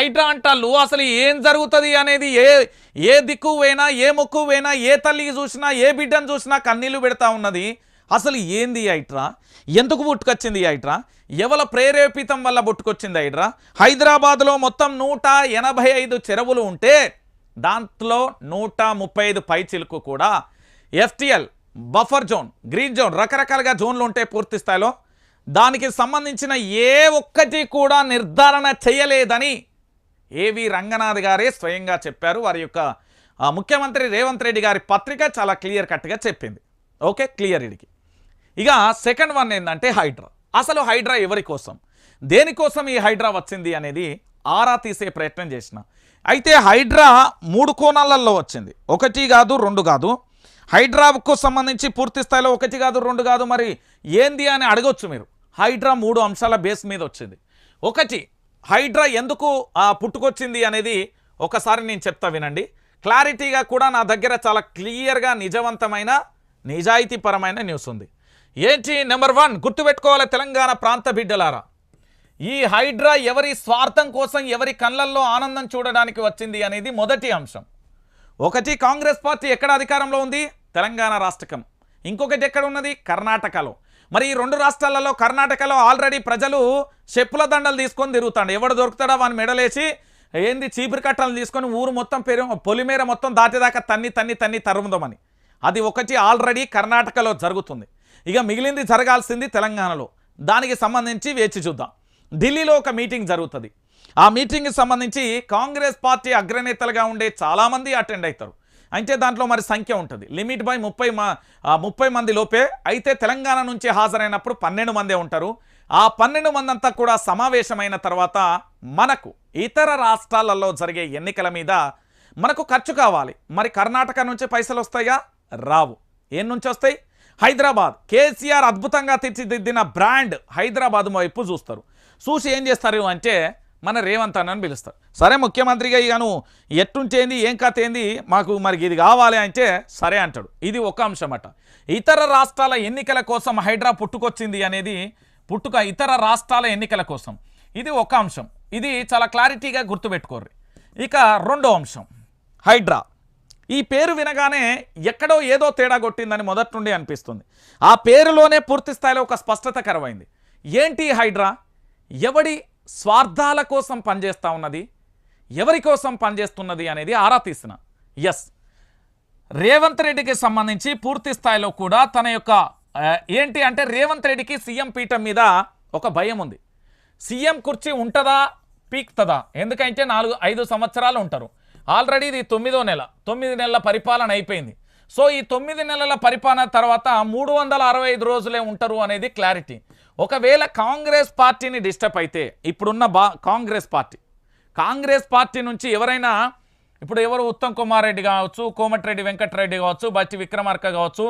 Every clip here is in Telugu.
హైడ్రా అంటాళ్ళు. అసలు ఏం జరుగుతుంది అనేది ఏ ఏ దిక్కు పోయినా ఏ ముక్కు పోయినా ఏ తల్లికి చూసినా ఏ బిడ్డను చూసినా కన్నీళ్ళు పెడతా ఉన్నది. అసలు ఏంది హైడ్రా? ఎందుకు పుట్టుకొచ్చింది ఈ హైడ్రా? ఎవల ప్రేరేపితం వల్ల పుట్టుకొచ్చింది హైడ్రా? హైదరాబాద్లో మొత్తం నూట ఎనభై ఐదు చెరువులు ఉంటే దాంట్లో నూట ముప్పై ఐదు పై చిలుకు కూడా. FTL buffer zone green zone రకరకాలుగా జోన్లు ఉంటాయి పూర్తి స్థాయిలో. దానికి సంబంధించిన ఏ ఒక్కటి కూడా నిర్ధారణ చేయలేదని ఏవి రంగనాథ్ గారే స్వయంగా చెప్పారు. వారి యొక్క ముఖ్యమంత్రి రేవంత్ రెడ్డి గారి పత్రిక చాలా క్లియర్ కట్గా చెప్పింది. ఓకే? క్లియర్ ఇడికి. ఇక సెకండ్ వన్ ఏంటంటే హైడ్రా. అసలు హైడ్రా ఎవరి కోసం? దేనికోసం ఈ హైడ్రా వచ్చింది అనేది ఆరా తీసే ప్రయత్నం చేసిన. అయితే హైడ్రా మూడు కోణాలలో వచ్చింది. ఒకటి కాదు రెండు కాదు. హైడ్రాకు సంబంధించి పూర్తి స్థాయిలో ఒకటి కాదు రెండు కాదు మరి ఏంది అని అడగొచ్చు మీరు. హైడ్రా మూడు అంశాల బేస్ మీద వచ్చింది. ఒకటి హైడ్రా ఎందుకు ఆ, పుట్టుకొచ్చింది అనేది ఒకసారి నేను చెప్తా వినండి. క్లారిటీగా కూడా నా దగ్గర చాలా క్లియర్గా నిజవంతమైన నిజాయితీపరమైన న్యూస్ ఉంది. ఏంటి నెంబర్ వన్? గుర్తుపెట్టుకోవాలి తెలంగాణ ప్రాంత బిడ్డలారా. ఈ హైడ్రా ఎవరి స్వార్థం కోసం ఎవరి కళ్ళల్లో ఆనందం చూడడానికి వచ్చింది అనేది మొదటి అంశం. ఒకటి కాంగ్రెస్ పార్టీ ఎక్కడ అధికారంలో ఉంది? తెలంగాణ రాష్ట్రకం. ఇంకొకటి ఎక్కడ ఉన్నది? కర్ణాటకలో. మరి ఈ రెండు రాష్ట్రాలలో కర్ణాటకలో ఆల్రెడీ ప్రజలు చెప్పుల దండలు తీసుకొని తిరుగుతాడు ఎవడు దొరుకుతాడో వాని మెడలేసి ఏంది చీపురు కట్టలు తీసుకొని ఊరు మొత్తం పెరు పొలిమేర మొత్తం దాటేదాకా తన్ని తన్ని తన్ని తరుముదామని. అది ఒకటి ఆల్రెడీ కర్ణాటకలో జరుగుతుంది. ఇక మిగిలింది జరగాల్సింది తెలంగాణలో. దానికి సంబంధించి వేచి చూద్దాం. ఢిల్లీలో ఒక మీటింగ్ జరుగుతుంది. ఆ మీటింగ్కి సంబంధించి కాంగ్రెస్ పార్టీ అగ్రనేతలుగా ఉండే చాలామంది అటెండ్ అవుతారు అంటే దాంట్లో మరి సంఖ్య ఉంటుంది. లిమిట్ బై ముప్పై మా ముప్పై మంది లోపే అయితే తెలంగాణ నుంచి హాజరైనప్పుడు పన్నెండు మందే ఉంటారు. ఆ పన్నెండు మంది అంతా కూడా సమావేశమైన తర్వాత మనకు ఇతర రాష్ట్రాలలో జరిగే ఎన్నికల మీద మనకు ఖర్చు కావాలి. మరి కర్ణాటక నుంచి పైసలు వస్తాయా? రావు. ఏం నుంచి వస్తాయి? హైదరాబాద్. కేసీఆర్ అద్భుతంగా తీర్చిదిద్దిన బ్రాండ్ హైదరాబాద్ వైపు చూస్తారు. చూసి ఏం చేస్తారు అంటే మన రేవంత్ అన్నని పిలుస్తారు. సరే ముఖ్యమంత్రిగా ఇకను ఎట్టుంచేంది ఏం కథ ఏంది మాకు మరి ఇది కావాలి అంటే సరే అంటాడు. ఇది ఒక అంశం అట ఇతర రాష్ట్రాల ఎన్నికల కోసం హైడ్రా పుట్టుకొచ్చింది అనేది పుట్టుక ఇతర రాష్ట్రాల ఎన్నికల కోసం. ఇది ఒక అంశం. ఇది చాలా క్లారిటీగా గుర్తుపెట్టుకోర్రి. ఇక రెండో అంశం. హైడ్రా. ఈ పేరు వినగానే ఎక్కడో ఏదో తేడా కొట్టిందని మొదటి నుండి అనిపిస్తుంది. ఆ పేరులోనే పూర్తి స్థాయిలో ఒక స్పష్టతకరమైంది ఏంటి హైడ్రా? ఎవడి స్వార్థాల కోసం పనిచేస్తూ ఉన్నది ఎవరి కోసం పనిచేస్తున్నది అనేది ఆరా తీసిన. ఎస్ రేవంత్ రెడ్డికి సంబంధించి పూర్తి స్థాయిలో కూడా తన యొక్క ఏంటి అంటే రేవంత్ రెడ్డికి సీఎం పీఠం మీద ఒక భయం ఉంది. సీఎం కుర్చీ ఉంటుందా పీక్తుందా? ఎందుకంటే నాలుగు ఐదు సంవత్సరాలు ఉంటారు. ఆల్రెడీ ఇది తొమ్మిదో నెల తొమ్మిది నెలల పరిపాలన అయిపోయింది. సో ఈ తొమ్మిది నెలల పరిపాలన తర్వాత మూడు వందల అరవై ఐదు రోజులే ఉంటారు అనేది క్లారిటీ ఒకవేళ కాంగ్రెస్ పార్టీని డిస్టర్బ్ అయితే ఇప్పుడున్న బా కాంగ్రెస్ పార్టీ. కాంగ్రెస్ పార్టీ నుంచి ఎవరైనా ఇప్పుడు ఎవరు ఉత్తమ్ కుమార్ రెడ్డి కావచ్చు కోమటిరెడ్డి వెంకటరెడ్డి కావచ్చు బట్టి విక్రమార్క కావచ్చు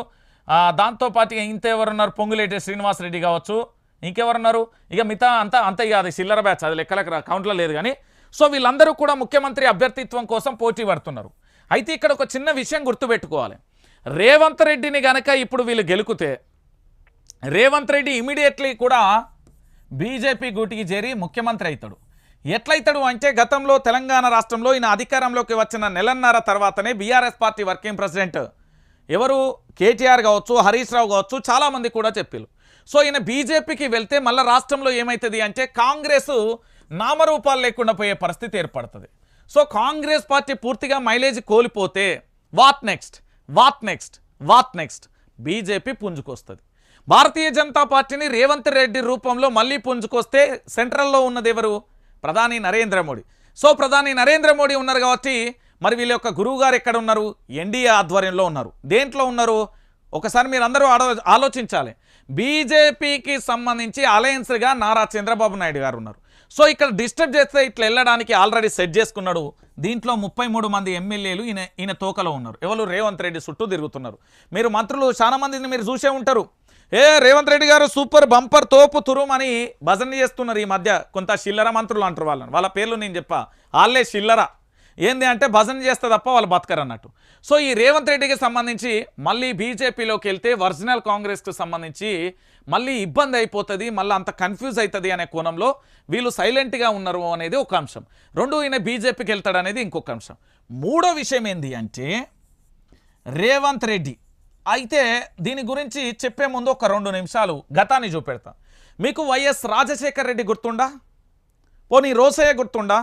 ఆ, దాంతోపాటు ఇంత ఎవరున్నారు పొంగులేటి శ్రీనివాసరెడ్డి కావచ్చు ఇంకెవరున్నారు? ఇక మిగతా అంతా అంత ఇక అది చిల్లర బ్యాచ్ అది లెక్కలకు కౌంట్లో లేదు కానీ. సో వీళ్ళందరూ కూడా ముఖ్యమంత్రి అభ్యర్థిత్వం కోసం పోటీ పడుతున్నారు. అయితే ఇక్కడ ఒక చిన్న విషయం గుర్తుపెట్టుకోవాలి. రేవంత్ రెడ్డిని గనక ఇప్పుడు వీళ్ళు గెలుకుతే రేవంత్ రెడ్డి ఇమీడియట్లీ కూడా బీజేపీ గూటికి చేరి ముఖ్యమంత్రి అవుతాడు. ఎట్లయితాడు అంటే గతంలో తెలంగాణ రాష్ట్రంలో ఈయన అధికారంలోకి వచ్చిన నెలన్నర తర్వాతనే బీఆర్ఎస్ పార్టీ వర్కింగ్ ప్రెసిడెంట్ ఎవరు కేటీఆర్ కావచ్చు హరీష్ రావు కావచ్చు చాలామంది కూడా చెప్పారు సో ఈయన బీజేపీకి వెళ్తే మళ్ళీ రాష్ట్రంలో ఏమవుతుంది అంటే కాంగ్రెస్ నామరూపాలు లేకుండా పోయే పరిస్థితి ఏర్పడుతుంది. సో కాంగ్రెస్ పార్టీ పూర్తిగా మైలేజ్ కోల్పోతే what next? What next? What next? BJP పుంజుకొస్తుంది. Bharatiya Janata పార్టీని రేవంత్ రెడ్డి రూపంలో మళ్ళీ పుంజుకొస్తే సెంట్రల్లో ఉన్నది ఎవరు? ప్రధాని నరేంద్ర మోడీ. సో ప్రధాని నరేంద్ర మోడీ ఉన్నారు కాబట్టి మరి వీళ్ళ యొక్క గురువు గారు ఎక్కడ ఉన్నారు? ఎన్డీఏ ఆధ్వర్యంలో ఉన్నారు. దేంట్లో ఉన్నారు? ఒకసారి మీరు అందరూ ఆలోచించాలి. బీజేపీకి సంబంధించి అలయన్స్గా నారా చంద్రబాబు నాయుడు గారు ఉన్నారు. సో ఇక్కడ డిస్టర్బ్ చేస్తే ఇట్లా వెళ్ళడానికి ఆల్రెడీ సెట్ చేసుకున్నాడు. దీంట్లో ముప్పై మూడు మంది ఎమ్మెల్యేలు ఈయన ఈయన తోకలో ఉన్నారు. ఎవరు? రేవంత్ రెడ్డి చుట్టూ తిరుగుతున్నారు. మీరు మంత్రులు చాలా మందిని మీరు చూసే ఉంటారు. ఏ రేవంత్ రెడ్డి గారు సూపర్ బంపర్ తోపు తురుం అని భజన చేస్తున్నారు ఈ మధ్య. కొంత చిల్లర మంత్రులు అంటారు వాళ్ళని. వాళ్ళ పేర్లు నేను చెప్పా. వాళ్ళే చిల్లర. ఏంది అంటే భజన చేస్తే తప్ప వాళ్ళు బతకరు అన్నట్టు. సో ఈ రేవంత్ రెడ్డికి సంబంధించి మళ్ళీ బీజేపీలోకి వెళ్తే ఒరిజినల్ కాంగ్రెస్కి సంబంధించి మళ్ళీ ఇబ్బంది అయిపోతుంది మళ్ళీ అంత కన్ఫ్యూజ్ అవుతుంది అనే కోణంలో వీళ్ళు సైలెంట్గా ఉన్నారు అనేది ఒక అంశం. రెండు ఈయన బీజేపీకి వెళ్తాడు అనేది ఇంకొక అంశం. మూడో విషయం ఏంది అంటే రేవంత్ రెడ్డి అయితే దీని గురించి చెప్పే ముందు ఒక రెండు నిమిషాలు గతాన్ని చూపెడతా. మీకు వైఎస్ రాజశేఖర్ రెడ్డి గుర్తుండా? పోనీ రోసయ్య గుర్తుండా?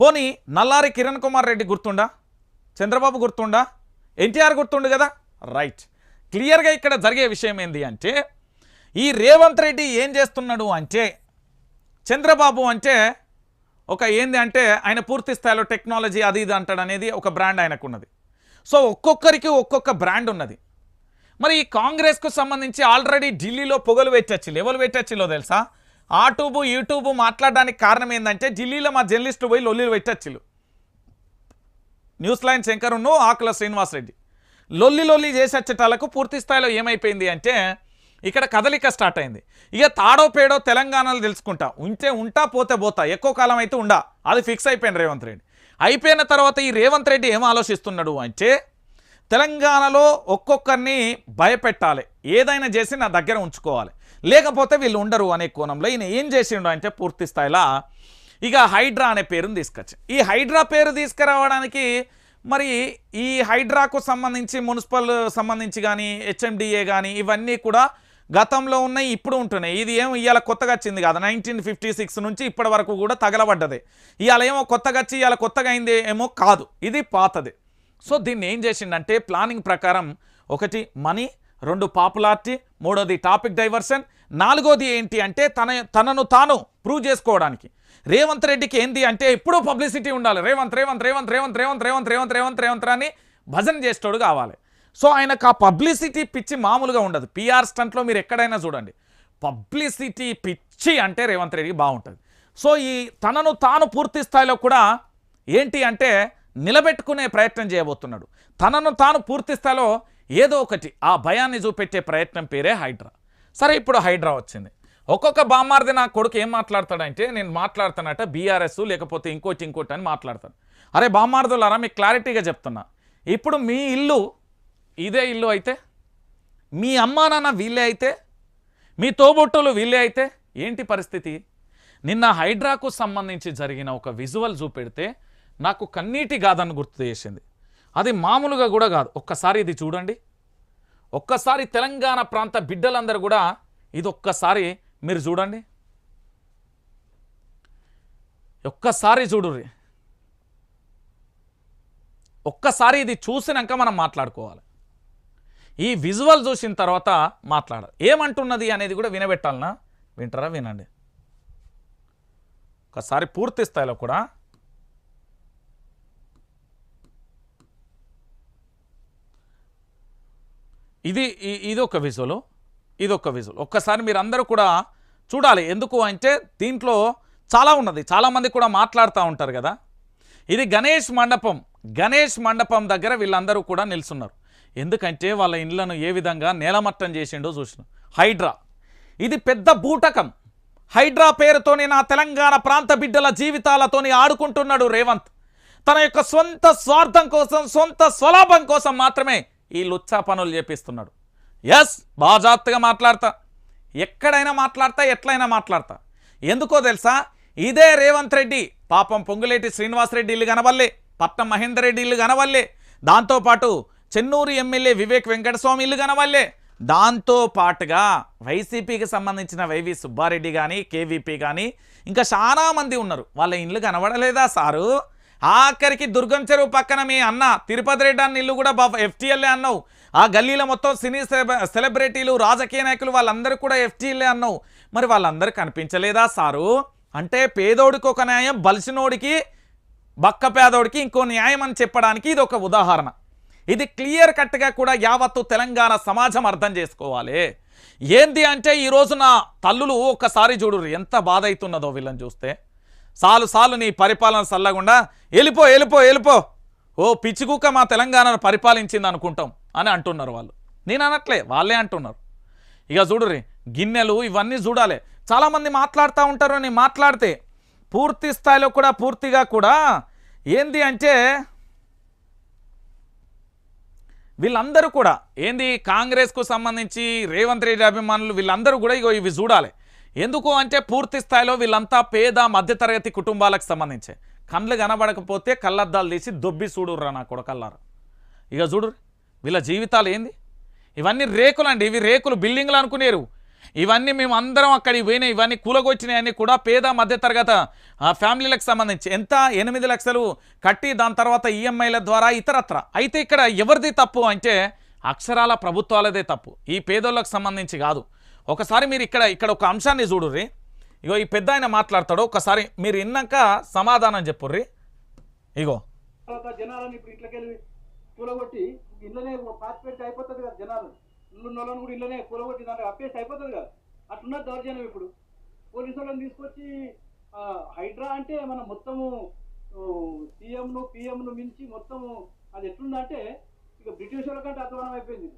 పోనీ నల్లారి కిరణ్ కుమార్ రెడ్డి గుర్తుండా? చంద్రబాబు గుర్తుండా? ఎన్టీఆర్ గుర్తుండు కదా? రైట్. క్లియర్గా ఇక్కడ జరిగే విషయం ఏంది అంటే ఈ రేవంత్ రెడ్డి ఏం చేస్తున్నాడు అంటే చంద్రబాబు అంటే ఒక ఏంది అంటే ఆయన పూర్తి స్థాయిలో టెక్నాలజీ అది ఇది అంటాడు అనేది ఒక బ్రాండ్ ఆయనకున్నది. సో ఒక్కొక్కరికి ఒక్కొక్క బ్రాండ్ ఉన్నది. మరి ఈ కాంగ్రెస్కు సంబంధించి ఆల్రెడీ ఢిల్లీలో పొగలు పెట్టచ్చిల్లు ఎవరు పెట్టచ్చిల్లో తెలుసా? ఆ ట్యూబు యూట్యూబ్ మాట్లాడడానికి కారణం ఏంటంటే ఢిల్లీలో మా జర్నలిస్టు పోయి లొల్లిలు పెట్టచ్చిల్లు న్యూస్ లైన్ శంకరును ఆకుల శ్రీనివాసరెడ్డి. లొల్లి లొల్లి చేసచ్చేటాలకు పూర్తి స్థాయిలో ఏమైపోయింది అంటే ఇక్కడ కదలిక స్టార్ట్ అయింది. ఇక తాడో పేడో తెలంగాణలో తెలుసుకుంటా. ఉంటే ఉంటా పోతే పోతా. ఎక్కువ కాలం అయితే ఉండా. అది ఫిక్స్ అయిపోయింది రేవంత్ రెడ్డి. అయిపోయిన తర్వాత ఈ రేవంత్ రెడ్డి ఏం ఆలోచిస్తున్నాడు అంటే తెలంగాణలో ఒక్కొక్కరిని భయపెట్టాలి. ఏదైనా చేసి నా దగ్గర ఉంచుకోవాలి. లేకపోతే వీళ్ళు ఉండరు అనే కోణంలో ఈయన ఏం చేసిండు అంటే పూర్తి స్థాయిలో ఇక హైడ్రా అనే పేరుని తీసుకొచ్చి. ఈ హైడ్రా పేరు తీసుకురావడానికి మరి ఈ హైడ్రాకు సంబంధించి మున్సిపల్ సంబంధించి కానీ హెచ్ఎండిఏ కానీ ఇవన్నీ కూడా గతంలో ఉన్నాయి ఇప్పుడు ఉంటున్నాయి ఇది ఏం ఇవాళ కొత్తగా వచ్చింది కాదు నైన్టీన్ ఫిఫ్టీ సిక్స్ నుంచి ఇప్పటి వరకు కూడా తగలబడ్డది ఇవాళ ఏమో కొత్తగా వచ్చి ఇవాళ కొత్తగా అయింది ఏమో కాదు ఇది పాతది సో దీన్ని ఏం చేసిండంటే ప్లానింగ్ ప్రకారం ఒకటి మనీ రెండు పాపులారిటీ మూడోది టాపిక్ డైవర్షన్ నాలుగోది ఏంటి అంటే తన తనను తాను ప్రూవ్ చేసుకోవడానికి రేవంత్ రెడ్డికి ఏంది అంటే ఎప్పుడూ పబ్లిసిటీ ఉండాలి రేవంత్ రేవంత్ రేవంత్ రేవంత్ రేవంత్ రేవంత్ రేవంత్ రేవంత్ రేవంత్ అని భజన చేసేటోడు కావాలి సో ఆయనకు ఆ పబ్లిసిటీ పిచ్చి మామూలుగా ఉండదు. పిఆర్ స్టంట్లో మీరు ఎక్కడైనా చూడండి. పబ్లిసిటీ పిచ్చి అంటే రేవంత్ రెడ్డికి బాగుంటుంది. సో ఈ తనను తాను పూర్తి స్థాయిలో కూడా ఏంటి అంటే నిలబెట్టుకునే ప్రయత్నం చేయబోతున్నాడు. తనను తాను పూర్తి స్థాయిలో ఏదో ఒకటి ఆ భయాన్ని చూపెట్టే ప్రయత్నం పేరే హైడ్రా. సరే ఇప్పుడు హైడ్రా వచ్చింది. ఒక్కొక్క బామ్మార్ది నా కొడుకు ఏం మాట్లాడతాడంటే నేను మాట్లాడుతానట బీఆర్ఎస్ లేకపోతే ఇంకోటి ఇంకోటి అని మాట్లాడతాను అరే బామ్మార్దులారా మీకు క్లారిటీగా చెప్తున్నా. ఇప్పుడు మీ ఇల్లు ఇదే ఇల్లు అయితే? మీ అమ్మా నాన్న వీళ్ళే అయితే? మీ తోబుట్టులు వీళ్ళే అయితే? ఏంటి పరిస్థితి? నిన్న హైడ్రాకు సంబంధించి జరిగిన ఒక విజువల్ చూపెడితే నాకు కన్నీటి గాథను గుర్తు చేసింది. అది మామూలుగా కూడా కాదు. ఒక్కసారి ఇది చూడండి. ఒక్కసారి తెలంగాణ ప్రాంత బిడ్డలందరూ కూడా ఇది ఒక్కసారి మీరు చూడండి. ఒక్కసారి చూడుర్రి. ఒక్కసారి ఇది చూసినాక మనం మాట్లాడుకోవాలి. ఈ విజువల్ చూసిన తర్వాత మాట్లాడాలి ఏమంటున్నది అనేది కూడా వినబెట్టాలనా? వింటారా? వినండి. ఒకసారి పూర్తి స్థాయిలో కూడా ఇది ఇది ఒక విజువల్ ఇది ఒక విజువల్. ఒక్కసారి మీరు అందరూ కూడా చూడాలి. ఎందుకు అంటే దీంట్లో చాలా ఉన్నది. చాలామంది కూడా మాట్లాడుతూ ఉంటారు కదా. ఇది గణేష్ మండపం. గణేష్ మండపం దగ్గర వీళ్ళందరూ కూడా నిల్చున్నారు. ఎందుకంటే వాళ్ళ ఇండ్లను ఏ విధంగా నేలమట్టం చేసిండో చూసిన. హైడ్రా. ఇది పెద్ద బూటకం. హైడ్రా పేరుతోని నా తెలంగాణ ప్రాంత బిడ్డల జీవితాలతోని ఆడుకుంటున్నాడు రేవంత్. తన యొక్క సొంత స్వార్థం కోసం సొంత స్వలాభం కోసం మాత్రమే ఈ లుచ్చా పనులు చేపిస్తున్నాడు. ఎస్ బాజాప్తగా మాట్లాడతా. ఎక్కడైనా మాట్లాడతా ఎట్లయినా మాట్లాడతా. ఎందుకో తెలుసా? ఇదే రేవంత్ రెడ్డి. పాపం పొంగులేటి శ్రీనివాసరెడ్డి ఇల్లు కనవల్లే పట్నం మహేందర్ రెడ్డి ఇల్లు కనవల్లే దాంతోపాటు చెన్నూరు ఎమ్మెల్యే వివేక్ వెంకటస్వామి ఇల్లు కనవల్లే దాంతో పాటుగా వైసీపీకి సంబంధించిన వైవి సుబ్బారెడ్డి కానీ కేవీపీ కానీ ఇంకా చాలామంది ఉన్నారు. వాళ్ళ ఇల్లు కనబడలేదా సారు? ఆఖరికి దుర్గం చెరువు పక్కన మీ అన్న తిరుపతి రెడ్డి అన్న ఇల్లు కూడా ఎఫ్టీఎల్ఏ అన్నావు. ఆ గల్లీలో మొత్తం సినీ సెలబ్రిటీలు రాజకీయ నాయకులు వాళ్ళందరూ కూడా ఎఫ్టీఎల్ఏ అన్నావు. మరి వాళ్ళందరూ కనిపించలేదా సారు? అంటే పేదోడికి ఒక న్యాయం బలిసినోడికి బక్క పేదోడికి ఇంకో న్యాయం అని చెప్పడానికి ఇది ఒక ఉదాహరణ. ఇది క్లియర్ కట్గా కూడా యావత్తు తెలంగాణ సమాజం అర్థం చేసుకోవాలి. ఏంది అంటే ఈ రోజున తల్లులు ఒక్కసారి చూడు ఎంత బాధ అవుతున్నదో వీళ్ళని చూస్తే. సాలు సాలు నీ పరిపాలన సల్లగుండా వెళ్ళిపో వెళ్ళిపో వెళ్ళిపో ఓ పిచ్చికుక్క మా తెలంగాణను పరిపాలించింది అనుకుంటాం అని అంటున్నారు వాళ్ళు. నేను అనట్లే వాళ్ళే అంటున్నారు. ఇక చూడుర్రి గిన్నెలు ఇవన్నీ చూడాలి. చాలామంది మాట్లాడుతూ ఉంటారు అని మాట్లాడితే పూర్తి స్థాయిలో కూడా పూర్తిగా కూడా ఏంది అంటే వీళ్ళందరూ కూడా ఏంది కాంగ్రెస్కు సంబంధించి రేవంత్ రెడ్డి అభిమానులు వీళ్ళందరూ కూడా ఇగో ఇవి చూడాలి. ఎందుకు అంటే పూర్తి స్థాయిలో వీళ్ళంతా పేద మధ్యతరగతి కుటుంబాలకు సంబంధించే. కండ్లు కనబడకపోతే కళ్ళద్దాలు తీసి దొబ్బి చూడుర్రా నా కొడకల్లారు. ఇక చూడు వీళ్ళ జీవితాలు ఏంది? ఇవన్నీ రేకులండి ఇవి రేకులు బిల్డింగ్లు అనుకునేరు. ఇవన్నీ మేము అందరం అక్కడికి పోయినాయి ఇవన్నీ కూలగొచ్చినాయన్నీ కూడా పేద మధ్యతరగత ఆ, ఫ్యామిలీలకు సంబంధించి. ఎంత? ఎనిమిది లక్షలు కట్టి దాని తర్వాత ఈఎంఐల ద్వారా ఇతరత్ర. అయితే ఇక్కడ ఎవరిది తప్పు అంటే అక్షరాల ప్రభుత్వాలదే తప్పు. ఈ పేదోళ్ళకు సంబంధించి కాదు. ఒకసారి మీరు ఇక్కడ ఇక్కడ ఒక అంశాన్ని చూడుర్రి. ఇగో ఈ పెద్ద ఆయన మాట్లాడతాడు. ఒకసారి మీరు విన్నాక సమాధానం చెప్పుర్రి. ఇగో. జనాలను ఇప్పుడు ఇట్లకెళ్ళి కూలగొట్టి ఇళ్ళనే పార్టిసిపేట్ అయిపోతుంది కదా జనాలు. ఉన్న వాళ్ళని కూడా ఇళ్ళనే కూలగొట్టి దాంట్లో అప్పేసి అయిపోతుంది కదా. అట్లున్నది దౌర్జన్యం ఇప్పుడు. పోలీసు వాళ్ళని తీసుకొచ్చి హైడ్రా అంటే మన మొత్తము సీఎంను పిఎంను మించి మొత్తము అది ఎట్లుందంటే ఇక బ్రిటిష్ వాళ్ళ కంటే అధ్వానం అయిపోయింది.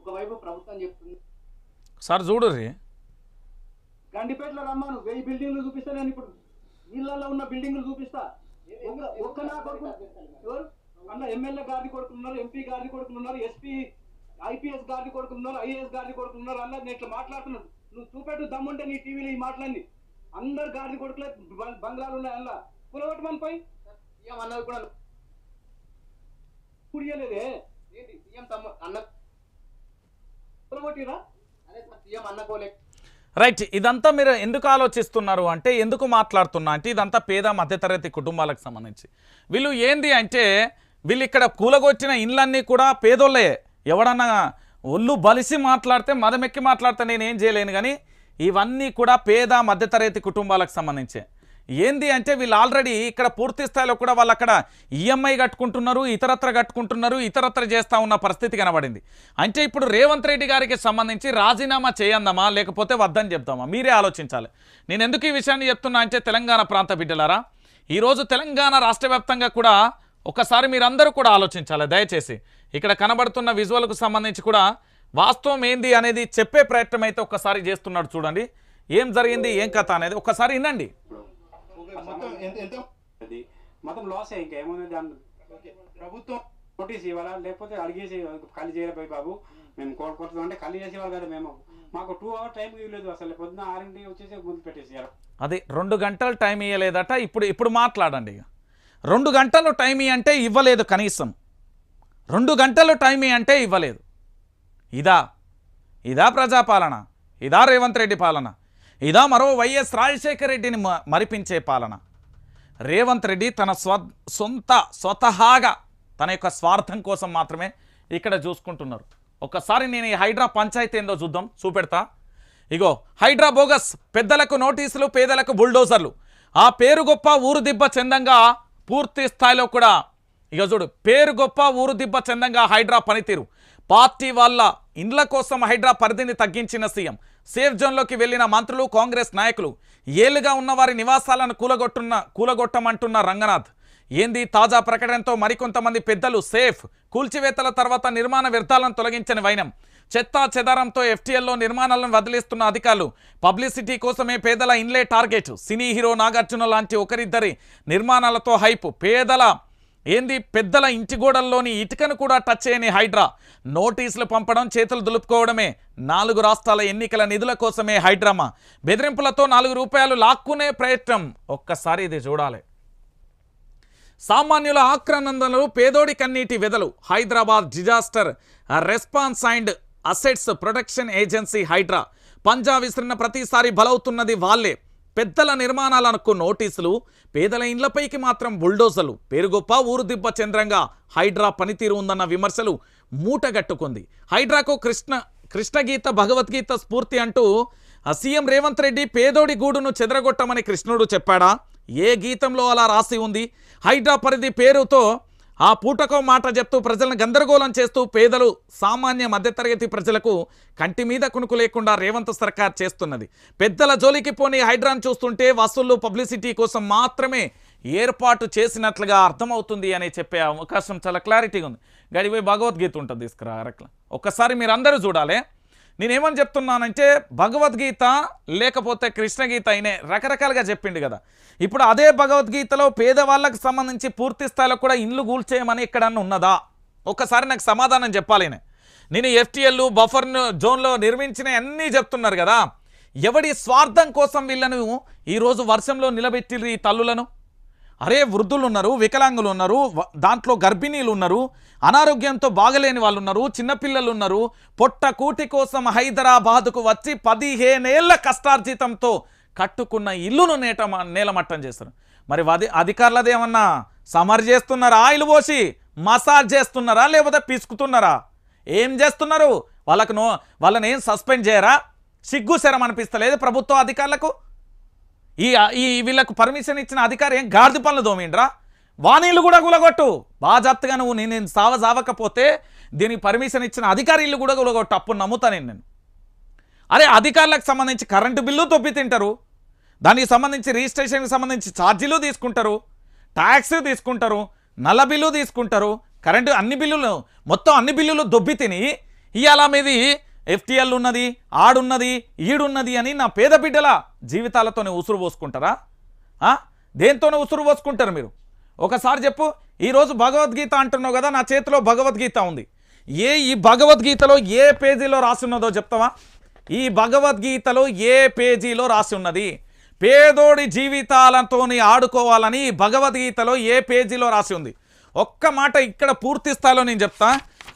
ఒకవైపు ప్రభుత్వం చెప్తుంది. సార్ చూడుర్రి గండిపేటలో రమ్మాను. వెయ్యి బిల్డింగ్లు చూపిస్తా నేను ఇప్పుడు. నీళ్ళల్లో ఉన్న బిల్డింగ్లు చూపిస్తా. ఒక్క- నా కొడుకు అన్న ఎమ్మెల్యే గారిని కొడుకున్నారు ఎంపీ గారిని కొడుకున్నారు ఎస్పీ ఐపీఎస్ గారిని కొడుకున్నారు ఐఏఎస్ గారిని కొడుకున్నారు అన్న నేను ఇట్లా మాట్లాడుతున్నాను నువ్వు చూపెట్టు దమ్ముంటే నీ టీవీలో ఈ మాటలన్నీ. అందరు గారిని కొడుకులే బంగ్లాలు ఉన్నాయి అన్న. కులగొట్టమని పోయి. సీఎం అన్నది కూడా కుడియలేదే. ఏంటి సీఎం తమ్ము అన్న? కులగొట్టిరా? అదే సార్ సీఎం అన్నకోలే రైట్ ఇదంతా మీరు ఎందుకు ఆలోచిస్తున్నారు అంటే ఎందుకు మాట్లాడుతున్నా అంటే ఇదంతా పేద మధ్యతరగతి కుటుంబాలకు సంబంధించి. వీళ్ళు ఏంది అంటే వీళ్ళు ఇక్కడ కూలగొచ్చిన ఇండ్లన్నీ కూడా పేదోళ్ళే. ఎవడన్నా ఒళ్ళు బలిసి మాట్లాడితే మదమెక్కి మాట్లాడితే నేను ఏం చేయలేను కానీ ఇవన్నీ కూడా పేద మధ్యతరగతి కుటుంబాలకు సంబంధించే. ఏంది అంటే వీళ్ళు ఆల్రెడీ ఇక్కడ పూర్తి స్థాయిలో కూడా వాళ్ళు అక్కడ ఈఎంఐ కట్టుకుంటున్నారు ఇతరత్ర కట్టుకుంటున్నారు ఇతరత్ర చేస్తూ ఉన్న పరిస్థితి కనబడింది. అంటే ఇప్పుడు రేవంత్ రెడ్డి గారికి సంబంధించి రాజీనామా చేయందామా లేకపోతే వద్దని చెప్దామా? మీరే ఆలోచించాలి. నేను ఎందుకు ఈ విషయాన్ని చెప్తున్నా అంటే తెలంగాణ ప్రాంత బిడ్డలారా ఈరోజు తెలంగాణ రాష్ట్ర వ్యాప్తంగా కూడా ఒకసారి మీరందరూ కూడా ఆలోచించాలి దయచేసి. ఇక్కడ కనబడుతున్న విజువల్కు సంబంధించి కూడా వాస్తవం ఏంది అనేది చెప్పే ప్రయత్నం అయితే ఒక్కసారి చేస్తున్నాడు చూడండి. ఏం జరిగింది ఏం కథ అనేది ఒక్కసారి వినండి. మొత్తం లాస్ ఇంకా? ఏముంది దాని? ప్రభుత్వం నోటీస్ ఇవ్వాలా? లేకపోతే అడిగేసి ఖాళీ చేయలేకపోయి బాబు. మేము కోరుకుంటున్నాం అంటే ఖాళీ చేసేవాళ్ళు కదా మేము. మాకు టూ అవర్ టైం ఇవ్వలేదు అసలు. పొద్దున్న ఆరింటి వచ్చేసి ముందు పెట్టేసి అది రెండు గంటలు టైం ఇవ్వలేదట ఇప్పుడు ఇప్పుడు మాట్లాడండి ఇక. రెండు గంటలు టైం అంటే ఇవ్వలేదు కనీసం. రెండు గంటలు టైం అంటే ఇవ్వలేదు. ఇదా ఇదా ప్రజాపాలన ఇదా రేవంత్ రెడ్డి పాలన ఇదా మరో వైఎస్ రాజశేఖర రెడ్డిని మ- మరిపించే పాలన. రేవంత్ రెడ్డి తన స్వ సొంత స్వతహాగా తన యొక్క స్వార్థం కోసం మాత్రమే ఇక్కడ చూసుకుంటున్నారు. ఒక్కసారి నేను ఈ హైడ్రా పంచాయతీ ఏందో చూద్దాం చూపెడతా. ఇగో హైడ్రా బోగస్ పెద్దలకు నోటీసులు పేదలకు బుల్డోజర్లు. ఆ పేరు గొప్ప ఊరు దిబ్బ చందంగా పూర్తి స్థాయిలో కూడా ఇక చూడు పేరు గొప్ప ఊరు దిబ్బ చందంగా హైడ్రా పనితీరు. పార్టీ వాళ్ళ ఇండ్ల కోసం హైడ్రా పరిధిని తగ్గించిన సీఎం. సేఫ్ జోన్లోకి వెళ్ళిన మంత్రులు కాంగ్రెస్ నాయకులు. ఏళ్ళుగా ఉన్న వారి నివాసాలను కూలగొట్టున్న కూలగొట్టమంటున్న రంగనాథ్. ఏంది తాజా ప్రకటనతో మరికొంతమంది పెద్దలు సేఫ్ కూల్చివేతల తర్వాత నిర్మాణ వ్యర్థాలను తొలగించని వైనం. చెత్తా చెదారంతో ఎఫ్టీఎల్లో నిర్మాణాలను వదిలేస్తున్న అధికారులు. పబ్లిసిటీ కోసమే పేదల ఇన్లే టార్గెట్. సినీ హీరో నాగార్జున లాంటి ఒకరిద్దరి నిర్మాణాలతో హైప్. పేదల ఏంది పెద్దల ఇంటి గోడల్లోని ఇటుకను కూడా టచ్ చేయని హైడ్రా. నోటీసులు పంపడం చేతులు దులుపుకోవడమే నాలుగు రాష్ట్రాల ఎన్నికల నిధుల కోసమే హైడ్రామా. బెదిరింపులతో నాలుగు రూపాయలు లాక్కునే ప్రయత్నం. ఒక్కసారి ఇది చూడాలి. సామాన్యుల ఆక్రనందనలు పేదోడి కన్నీటి వెదలు. Hyderabad disaster response and assets protection agency HYDRAA. పంజా విసిరిన ప్రతిసారి బలవుతున్నది వాళ్ళే. పెద్దల నిర్మాణాలకు నోటీసులు పేదల ఇండ్లపైకి మాత్రం బుల్డోజర్లు. పేరుగొప్ప ఊరుదిబ్బ ఊరు దిబ్బ చంద్రంగా హైడ్రా పనితీరు ఉందన్న విమర్శలు మూటగట్టుకుంది. హైడ్రాకు కృష్ణ కృష్ణగీత భగవద్గీత స్ఫూర్తి అంటూ సీఎం రేవంత్ రెడ్డి పేదోడి గూడును చెదరగొట్టమని కృష్ణుడు చెప్పాడా? ఏ గీతంలో అలా రాసి ఉంది? హైడ్రా పరిధి పేరుతో ఆ పూటకో మాట చెప్తూ ప్రజలను గందరగోళం చేస్తూ పేదలు సామాన్య మధ్యతరగతి ప్రజలకు కంటి మీద కునుకు లేకుండా రేవంత్ సర్కార్ చేస్తున్నది. పెద్దల జోలికి పోని హైడ్రాన్ చూస్తుంటే వసూళ్ళు పబ్లిసిటీ కోసం మాత్రమే ఏర్పాటు చేసినట్లుగా అర్థమవుతుంది అని చెప్పే అవకాశం చాలా క్లారిటీగా ఉంది. గడిపోయి భగవద్గీత ఉంటుంది తీసుకురా అరట్లా ఒక్కసారి మీరు అందరూ చూడాలి. నేనేమని చెప్తున్నానంటే భగవద్గీత లేకపోతే కృష్ణగీత అయినే రకరకాలుగా చెప్పిండు కదా. ఇప్పుడు అదే భగవద్గీతలో పేదవాళ్ళకు సంబంధించి పూర్తి స్థాయిలో కూడా ఇండ్లు కూల్చేయమని ఎక్కడన్నా ఉన్నదా? ఒక్కసారి నాకు సమాధానం చెప్పాలి నేను. ఎఫ్టీఎల్ బఫర్ జోన్లో నిర్మించిన అన్నీ చెప్తున్నారు కదా. ఎవడి స్వార్థం కోసం వీళ్ళను ఈరోజు వర్షంలో నిలబెట్టిర్రు ఈ తల్లులను? అరే వృద్ధులు ఉన్నారు వికలాంగులు ఉన్నారు దాంట్లో గర్భిణీలు ఉన్నారు అనారోగ్యంతో బాగలేని వాళ్ళు ఉన్నారు చిన్నపిల్లలు ఉన్నారు పొట్ట కూటి కోసం హైదరాబాదుకు వచ్చి పదిహేనేళ్ళ కష్టార్జితంతో కట్టుకున్న ఇల్లును నేట నేలమట్టం చేస్తారు మరి అది అధికారులది ఏమన్నా సమర్ చేస్తున్నారా ఆయిల్ పోసి మసాజ్ చేస్తున్నారా లేకపోతే పిసుకుతున్నారా? ఏం చేస్తున్నారు? వాళ్ళకు నో వాళ్ళని ఏం సస్పెండ్ చేయరా? సిగ్గు శరం అనిపిస్తలేదు ప్రభుత్వ అధికారులకు? ఈ ఈ వీళ్ళకు పర్మిషన్ ఇచ్చిన అధికారి ఏం గాడిద పనులు దోమిండ్రా వాణీళ్ళు కూడా గులగొట్టు. బాజాప్తగా నువ్వు నేను నేను సావ సావకపోతే దీనికి పర్మిషన్ ఇచ్చిన అధికారి ఇల్లు కూడా గులగొట్టు. అప్పుడు నమ్ముతాను నేను అరే అధికారులకు సంబంధించి కరెంటు బిల్లు తొప్పి తింటారు. దానికి సంబంధించి రిజిస్ట్రేషన్కి సంబంధించి ఛార్జీలు తీసుకుంటారు. ట్యాక్స్ తీసుకుంటారు. నల్ల బిల్లు తీసుకుంటారు. కరెంటు అన్ని బిల్లులు మొత్తం అన్ని బిల్లులు దొబ్బి తిని ఇవాళ మీది ఎఫ్టీఎల్ ఉన్నది ఆడున్నది ఈడున్నది అని నా పేద బిడ్డల జీవితాలతోనే ఉసురు పోసుకుంటారా? దేంతోనే ఉసురు పోసుకుంటారు మీరు? ఒకసారి చెప్పు ఈరోజు భగవద్గీత అంటున్నావు కదా నా చేతిలో భగవద్గీత ఉంది. ఏ ఈ భగవద్గీతలో ఏ పేజీలో రాసి ఉన్నదో చెప్తావా? ఈ భగవద్గీతలో ఏ పేజీలో రాసి ఉన్నది? పేదోడి జీవితాలతోని ఆడుకోవాలని భగవద్గీతలో ఏ పేజీలో రాసి ఉంది? ఒక్క మాట ఇక్కడ పూర్తి స్థాయిలో నేను చెప్తా.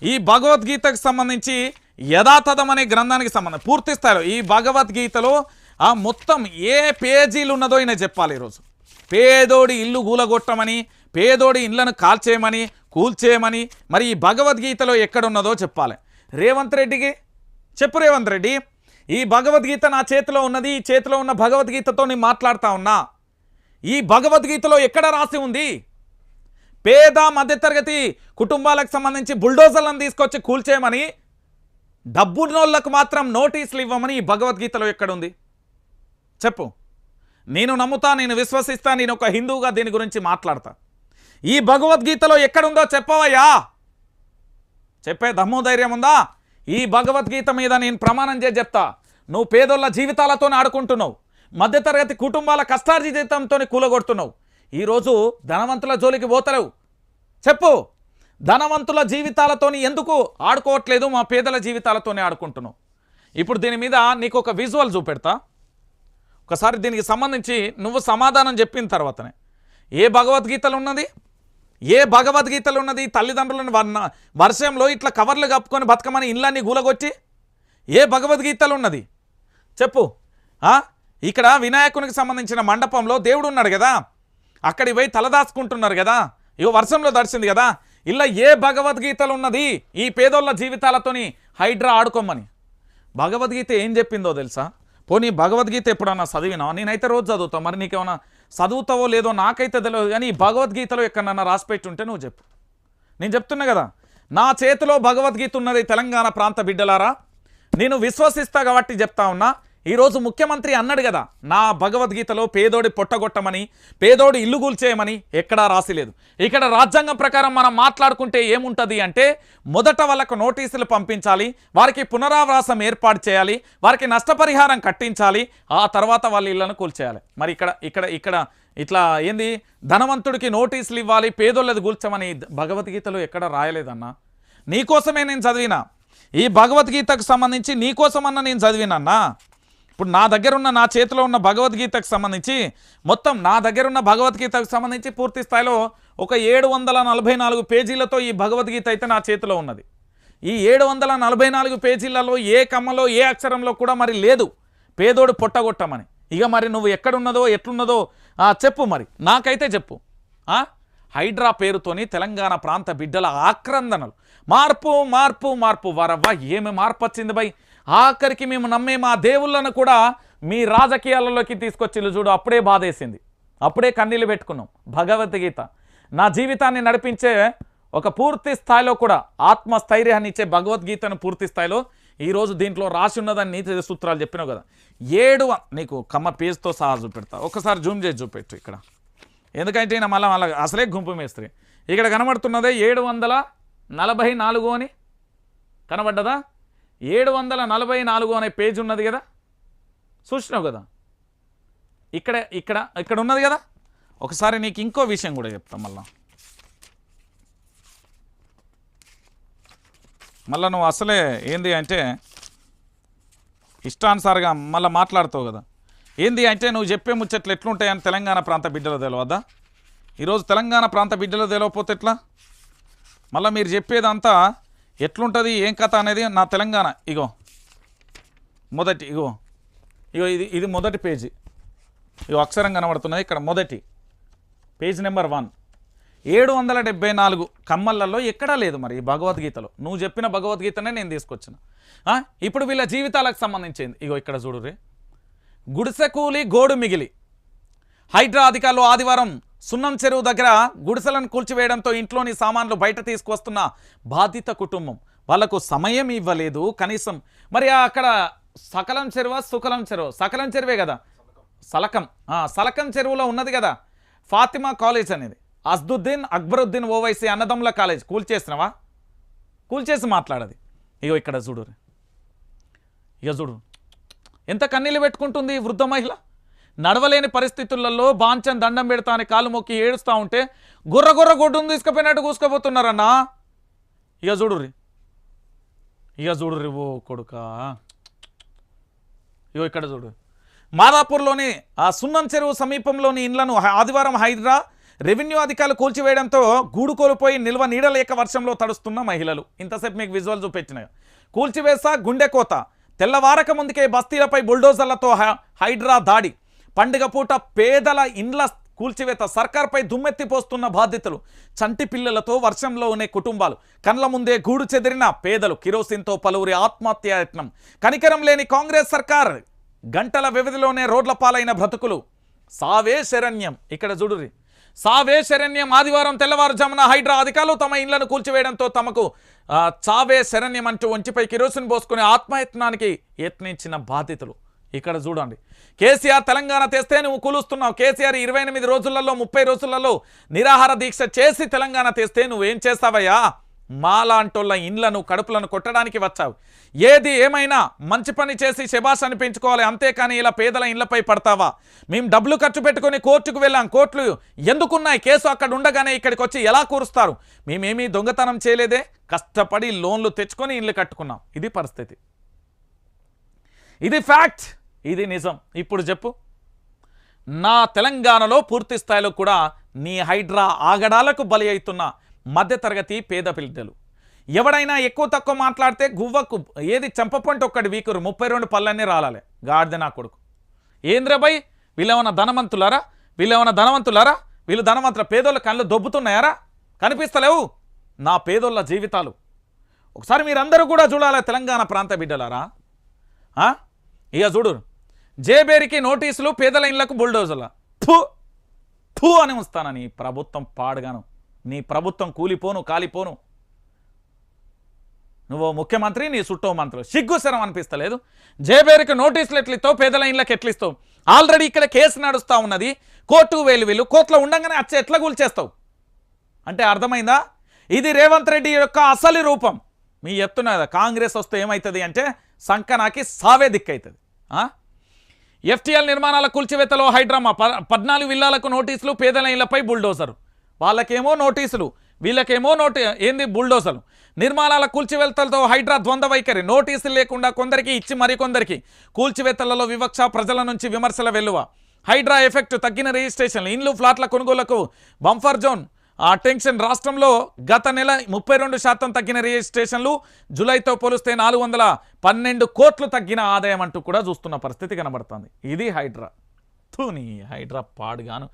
ఈ భగవద్గీతకు సంబంధించి యథాతథం అనే గ్రంథానికి సంబంధం. పూర్తి స్థాయిలో ఈ భగవద్గీతలో ఆ మొత్తం ఏ పేజీలు ఉన్నదో ఈయన చెప్పాలి ఈరోజు. పేదోడి ఇల్లు గూలగొట్టమని పేదోడి ఇళ్ళను కాల్చేయమని కూల్చేయమని మరి ఈ భగవద్గీతలో ఎక్కడున్నదో చెప్పాలి. రేవంత్ రెడ్డికి చెప్పు రేవంత్ రెడ్డి ఈ భగవద్గీత నా చేతిలో ఉన్నది ఈ చేతిలో ఉన్న భగవద్గీతతో నేను మాట్లాడుతూ ఉన్నా. ఈ భగవద్గీతలో ఎక్కడ రాసి ఉంది? పేద మధ్యతరగతి కుటుంబాలకు సంబంధించి బుల్డోజర్లను తీసుకొచ్చి కూల్చేయమని డబ్బున్నోళ్ళకు మాత్రం నోటీసులు ఇవ్వమని ఈ భగవద్గీతలో ఎక్కడుంది? చెప్పు. నేను నమ్ముతా నేను విశ్వసిస్తా నేను ఒక హిందువుగా దీని గురించి మాట్లాడతా. ఈ భగవద్గీతలో ఎక్కడుందో చెప్పవయ్యా. చెప్పే దమ్ము ధైర్యం ఉందా? ఈ భగవద్గీత మీద నేను ప్రమాణం చేసి చెప్తా. నువ్వు పేదోళ్ళ జీవితాలతో ఆడుకుంటున్నావు. మధ్యతరగతి కుటుంబాల కష్టార్జితంతో కూలగొడుతున్నావు. ఈరోజు ధనవంతుల జోలికి పోతలేవు. చెప్పు. ధనవంతుల జీవితాలతోని ఎందుకు ఆడుకోవట్లేదు? మా పేదల జీవితాలతోనే ఆడుకుంటున్నావు ఇప్పుడు దీని మీద నీకు ఒక విజువల్ చూపెడతా. ఒకసారి దీనికి సంబంధించి నువ్వు సమాధానం చెప్పిన తర్వాతనే. ఏ భగవద్గీతలు ఉన్నది? ఏ భగవద్గీతలు ఉన్నది? తల్లిదండ్రులను వర్ణ వర్షంలో ఇట్లా కవర్లు కప్పుకొని బతకమని ఇళ్ళన్నీ గూలగొచ్చి ఏ భగవద్గీతలు ఉన్నది? చెప్పు. ఇక్కడ వినాయకునికి సంబంధించిన మండపంలో దేవుడు ఉన్నాడు కదా అక్కడికి పోయి తలదాచుకుంటున్నారు కదా ఇగో వర్షంలో దర్శింది కదా ఇలా ఏ భగవద్గీతలు ఉన్నది ఈ పేదోళ్ళ జీవితాలతోని హైడ్రా ఆడుకోమని? భగవద్గీత ఏం చెప్పిందో తెలుసా? పోనీ భగవద్గీత ఎప్పుడన్నా చదివినావా నేనైతే రోజు చదువుతావు మరి నీకేమన్నా చదువుతావో లేదో నాకైతే తెలియదు. కానీ ఈ భగవద్గీతలో ఎక్కడన్నా రాసిపెట్టి ఉంటే నువ్వు చెప్పు. నేను చెప్తున్నా కదా నా చేతిలో భగవద్గీత ఉన్నది తెలంగాణ ప్రాంత బిడ్డలారా? నేను విశ్వసిస్తా కాబట్టి చెప్తా ఉన్నా. ఈరోజు ముఖ్యమంత్రి అన్నాడు కదా నా భగవద్గీతలో పేదోడి పొట్టగొట్టమని పేదోడి ఇల్లు కూల్చేయమని ఎక్కడా రాసిలేదు. ఇక్కడ రాజ్యాంగం ప్రకారం మనం మాట్లాడుకుంటే ఏముంటుంది అంటే మొదట వాళ్ళకు నోటీసులు పంపించాలి వారికి పునరావాసం ఏర్పాటు చేయాలి వారికి నష్టపరిహారం కట్టించాలి ఆ తర్వాత వాళ్ళ ఇళ్ళను కూల్చేయాలి. మరి ఇక్కడ ఇక్కడ ఇక్కడ ఇట్లా ఏంది? ధనవంతుడికి నోటీసులు ఇవ్వాలి పేదోళ్ళది కూల్చమని భగవద్గీతలో ఎక్కడ రాయలేదన్నా? నీకోసమే నేను చదివినా? ఈ భగవద్గీతకు సంబంధించి నీకోసమన్నా నేను చదివినన్నా? ఇప్పుడు నా దగ్గర ఉన్న నా చేతిలో ఉన్న భగవద్గీతకు సంబంధించి మొత్తం నా దగ్గర ఉన్న భగవద్గీతకు సంబంధించి పూర్తి స్థాయిలో ఒక ఏడు వందల నలభై నాలుగు పేజీలతో ఈ భగవద్గీత అయితే నా చేతిలో ఉన్నది. ఈ ఏడు వందల నలభై నాలుగు పేజీలలో ఏ కమ్మలో ఏ అక్షరంలో కూడా మరి లేదు. పేదోడు పొట్టగొట్టమని. ఇక మరి నువ్వు ఎక్కడున్నదో ఎట్లున్నదో చెప్పు మరి. నాకైతే చెప్పు. హైడ్రా పేరుతోని తెలంగాణ ప్రాంత బిడ్డల ఆక్రందనలు. మార్పు మార్పు మార్పు వరవ్వ ఏమి మార్పు వచ్చింది బై? ఆఖరికి మేము నమ్మే మా దేవుళ్ళను కూడా మీ రాజకీయాలలోకి తీసుకొచ్చి చూడు అప్పుడే బాధేసింది. అప్పుడే కన్నీళ్ళు పెట్టుకున్నాం. భగవద్గీత. నా జీవితాన్ని నడిపించే ఒక పూర్తి స్థాయిలో కూడా ఆత్మస్థైర్యాన్ని ఇచ్చే భగవద్గీతను పూర్తి స్థాయిలో ఈరోజు దీంట్లో రాసి ఉన్నదని నీతి సూత్రాలు చెప్పినావు కదా. ఏడు నీకు కమ్మ పేజ్తో సహా చూపెడతా. ఒకసారి జూమ్ చేసి చూపెట్టు ఇక్కడ. ఎందుకంటే ఈయన మళ్ళీ మళ్ళీ అసలే గుంపు మేస్త్రి. ఇక్కడ కనబడుతున్నదే ఏడు వందల నలభై నాలుగు అని. కనబడ్డదా? ఏడు వందల నలభై నాలుగు అనే పేజ్ ఉన్నది కదా? చూసినావు కదా? ఇక్కడ ఇక్కడ ఇక్కడ ఉన్నది కదా? ఒకసారి నీకు ఇంకో విషయం కూడా చెప్తాం మళ్ళా. మళ్ళీ నువ్వు అసలే ఏంది అంటే ఇష్టానుసారిగా మళ్ళీ మాట్లాడుతావు కదా. ఏంది అంటే నువ్వు చెప్పే ముచ్చట్లు ఎట్లుంటాయని తెలంగాణ ప్రాంత బిడ్డలు తెలియదా ఈరోజు తెలంగాణ ప్రాంత బిడ్డలు తెలియకపోతే ఎట్లా? మళ్ళీ మీరు చెప్పేదంతా ఎట్లుంటుంది? ఏం కథ అనేది నా తెలంగాణ. ఇగో. మొదటి ఇగో. ఇగో ఇది ఇది మొదటి పేజీ. ఇగో అక్షరం కనబడుతున్నది ఇక్కడ మొదటి. Page number one. ఏడు వందల డెబ్బై నాలుగు కమ్మలలో ఎక్కడా లేదు మరి ఈ భగవద్గీతలో. నువ్వు చెప్పిన భగవద్గీతనే నేను తీసుకొచ్చిన. ఇప్పుడు వీళ్ళ జీవితాలకు సంబంధించింది. ఇగో ఇక్కడ చూడు రే గుడిసె కూలి గోడు మిగిలి. హైడ్రా అధికారులు ఆదివారం సున్నం చెరువు దగ్గర గుడిసెలను కూల్చివేయడంతో ఇంట్లోని సామాన్లు బయట తీసుకొస్తున్న బాధిత కుటుంబం. వాళ్ళకు సమయం ఇవ్వలేదు కనీసం. మరి అక్కడ సకలం చెరువ సుకలం చెరువు? సకలం చెరువే కదా? సలకం. సలకం చెరువులో ఉన్నది కదా? ఫాతిమా కాలేజ్ అనేది. అస్దుద్దీన్ అక్బరుద్దీన్ ఓవైసీ అన్నదమ్ముల కాలేజ్. కూల్చేసినవా? కూల్చేసి మాట్లాడది. ఇగో ఇక్కడ చూడు ఇక చూడు. ఎంత కన్నీళ్ళు పెట్టుకుంటుంది వృద్ధ మహిళ? నడవలేని పరిస్థితులలో బాంచన్ దండం పెడతా అని కాలు మొక్కి ఏడుస్తూ ఉంటే గుర్ర గుర్ర గొడ్డును తీసుకుపోయినట్టు కూసుకుపోతున్నారన్నా? ఇక చూడుర్రి. ఇక చూడుర్రి ఓ కొడుక. ఇగో ఇక్కడ చూడు. మాదాపూర్లోని ఆ సున్నం చెరువు సమీపంలోని ఇండ్లను ఆదివారం హైదరా రెవెన్యూ అధికారులు కూల్చివేయడంతో గూడు కోల్పోయి నిల్వ నీడలేక వర్షంలో తడుస్తున్న మహిళలు. ఇంతసేపు మీకు విజువల్ చూపించిన కూల్చివేసా గుండెకోత తెల్లవారక ముందుకే బస్తీలపై బుల్డోజర్లతో హ- హైడ్రా దాడి. పండుగ పూట పేదల ఇండ్ల కూల్చివేత సర్కార్పై దుమ్మెత్తిపోస్తున్న బాధితులు చంటి పిల్లలతో వర్షంలో ఉన్న కుటుంబాలు. కండ్ల ముందే గూడు చెదిరిన పేదలు కిరోసిన్తో పలువురి ఆత్మహత్యాయత్నం. కనికరం లేని కాంగ్రెస్ సర్కార్. గంటల వ్యవధిలోనే రోడ్ల పాలైన బ్రతుకులు. సావే శరణ్యం. ఇక్కడ చూడురి సావే శరణ్యం ఆదివారం తెల్లవారుజామున హైడ్రా అధికారులు తమ ఇండ్లను కూల్చివేయడంతో తమకు చావే శరణ్యం అంటూ ఒంటిపై కిరోసిన్ పోసుకుని ఆత్మయత్నానికి యత్నించిన బాధితులు ఇక్కడ చూడండి. కేసీఆర్ తెలంగాణ తెస్తే నువ్వు కూలుస్తున్నావు. కేసీఆర్ ఇరవై ఎనిమిది రోజులలో ముప్పై రోజులలో నిరాహార దీక్ష చేసి తెలంగాణ తెస్తే నువ్వేం చేస్తావయ్యా? మాలాంటోళ్ళ ఇండ్లను కడుపులను కొట్టడానికి వచ్చావు. ఏది ఏమైనా మంచి పని చేసి శబాష్ అనిపించుకోవాలి. అంతేకాని ఇలా పేదల ఇండ్లపై పడతావా? మేము డబ్బులు ఖర్చు పెట్టుకుని కోర్టుకు వెళ్ళాం. కోర్టులు ఎందుకున్నాయి? కేసు అక్కడ ఉండగానే ఇక్కడికి వచ్చి ఎలా కూరుస్తారు? మేమేమీ దొంగతనం చేయలేదే. కష్టపడి లోన్లు తెచ్చుకొని ఇండ్లు కట్టుకున్నాం. ఇది పరిస్థితి. ఇది ఫ్యాక్ట్ ఇది నిజం. ఇప్పుడు చెప్పు. నా తెలంగాణలో పూర్తి స్థాయిలో కూడా నీ హైడ్రా ఆగడాలకు బలి అవుతున్న మధ్యతరగతి పేద పిల్లలు ఎవడైనా ఎక్కువ తక్కువ మాట్లాడితే గువ్వకు ఏది చెంపపంట ఒక్కటి వీకురు ముప్పై రెండు పళ్ళన్నీ రాలాలి. గాడిద నా కొడుకు. ఏంద్రబాయ్ వీళ్ళేమన్నా ధనవంతులారా? వీళ్ళేమన్నా ధనవంతులారా? వీళ్ళు ధనవంతుల పేదోళ్ళ కళ్ళు దొబ్బుతున్నాయారా? కనిపిస్తలేవు నా పేదోళ్ళ జీవితాలు. ఒకసారి మీరందరూ కూడా చూడాలి తెలంగాణ ప్రాంత బిడ్డలారా? ఇక చూడు జేబేరికి నోటీసులు పేదల ఇళ్ళకు బుల్డోజర్ల. ఫు ఫు అని ఉంస్తాను నీ ప్రభుత్వం పాడుగాను. నీ ప్రభుత్వం కూలిపోను కాలిపోను. నువ్వు ముఖ్యమంత్రి నీ చుట్టూ మంత్రులు. సిగ్గు శరం అనిపిస్తలేదు. జేబేరికి నోటీసులు ఎట్లిస్తావు పేదల ఇళ్ళకి ఎట్లిస్తావు? ఆల్రెడీ ఇక్కడ కేసు నడుస్తూ ఉన్నది. కోర్టు వేలు వీళ్ళు కోర్టులో ఉండగానే అచ్చ ఎట్లా కూల్చేస్తావు? అంటే అర్థమైందా? ఇది రేవంత్ రెడ్డి యొక్క అసలు రూపం. మీ చెప్తున్నా కదా కాంగ్రెస్ వస్తే ఏమవుతుంది అంటే సంకనాకి సావే దిక్కవుతుంది ఎఫ్టీఎల్ నిర్మాణాల కూల్చివేతలో హైడ్రామా ప పద్నాలుగు విల్లాలకు నోటీసులు పేదల ఇళ్ళపై బుల్డోజరు. వాళ్ళకేమో నోటీసులు వీళ్ళకేమో నోటి ఏంది బుల్డోజర్లు నిర్మాణాల కూల్చివేతలతో హైడ్రా ద్వంద్వ వైఖరి నోటీసులు లేకుండా కొందరికి ఇచ్చి మరికొందరికి కూల్చివేతలలో వివక్ష ప్రజల నుంచి విమర్శల వెల్లువ. హైడ్రా ఎఫెక్ట్ తగ్గిన రిజిస్ట్రేషన్లు ఇండ్లు ఫ్లాట్ల కొనుగోలకు బంఫర్ జోన్ ఆ టెన్షన్ రాష్ట్రంలో గత నెల ముప్పై రెండు శాతం తగ్గిన రిజిస్ట్రేషన్లు జూలైతో పోలిస్తే నాలుగు వందల పన్నెండు కోట్లు తగ్గిన ఆదాయం అంటూ కూడా చూస్తున్న పరిస్థితి కనబడుతుంది. ఇది హైడ్రా తూని హైడ్రా పాడుగాను.